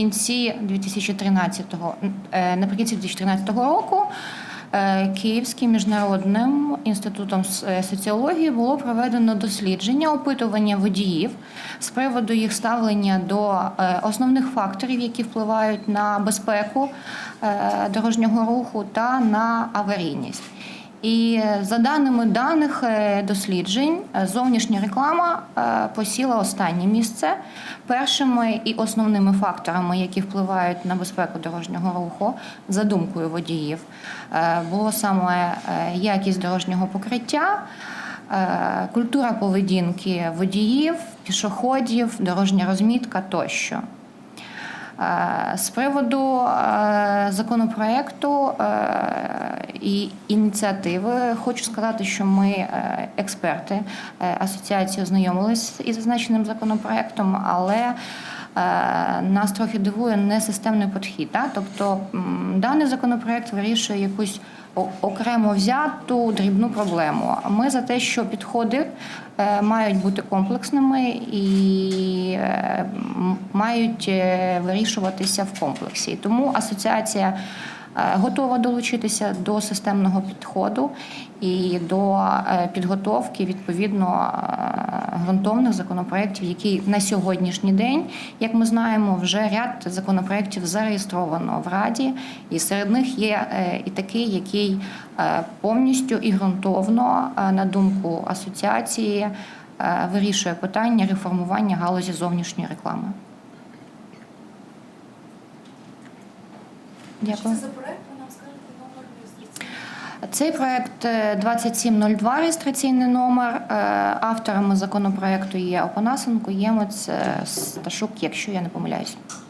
кінці 2013-го, е, наприкінці 2013 року е, Київським міжнародним інститутом е, соціології було проведено дослідження опитування водіїв з приводу їх ставлення до е, основних факторів, які впливають на безпеку е, дорожнього руху та на аварійність. І е, за даними даних е, досліджень, е, зовнішня реклама посіла останнє місце. Першими і основними факторами, які впливають на безпеку дорожнього руху, за думкою водіїв, було саме якість дорожнього покриття. Культура поведінки водіїв, пішоходів, дорожня розмітка тощо. Е, З приводу е, законопроекту е, і ініціативи хочу сказати, що ми, експерти асоціації, ознайомились із зазначеним законопроектом, але нас трохи дивує несистемний підхід. Так? Тобто даний законопроект вирішує якусь окремо взяту дрібну проблему. Ми за те, що підходи мають бути комплексними і е, мають е, вирішуватися в комплексі. Тому асоціація е, готова долучитися до системного підходу і до е, підготовки відповідно е, ґрунтовних законопроєктів, які на сьогоднішній день, як ми знаємо, вже ряд законопроєктів зареєстровано в Раді, і серед них є е, і такий, який е, повністю і ґрунтовно, е, на думку асоціації, вирішує питання реформування галузі зовнішньої реклами. Дякую. Що це за проект? Ви нам скажете номер реєстраційний? Цей проект е, 2702 реєстраційний номер. Е, Авторами законопроекту є Опанасенко, Ємець, е, Сташук, якщо я не помиляюсь.